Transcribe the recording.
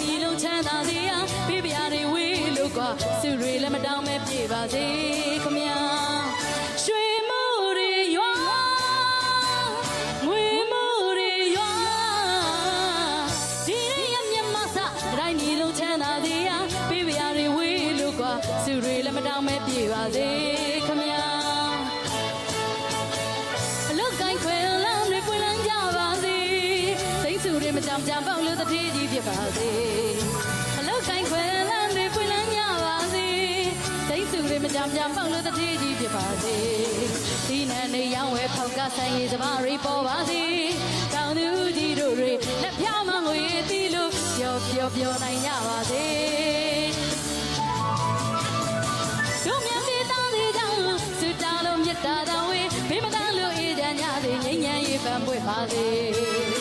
ပြည်လုံးချမ်းသာစေ တ်ဆူတွေမကြမ်းကြမ်းပေါက်လို့တတိကြီးဖြစ်ပါစေအလုတ်ကိုင်းခွင်လမ်းတွေပွင့်လန်းကြပါစေစိတ်ဆူတွေမကြမ်းကြမ်းပေါက်လို့တတိကြီးဖြစ်ပါစေဒီနန်းနေရောင်းဝဲဖောက်ကဆိုင်ရည်စပါးတွေပေါ်ပါစေတောင်သူကြီးတို့တွေလက်ဖြားမငွေတီးလို့ပျော်ပျော်ပျော်နိုင်ကြပါစေတို့မြတ်သေးသားသေးကြောင့်စွတာလုံးမြတ်တာတော်ဝေးဘေးမတန်းလို့အေးတန်ကြသည်ငြိမ်းချမ်းရေးပန်းပွင့်ပါစေ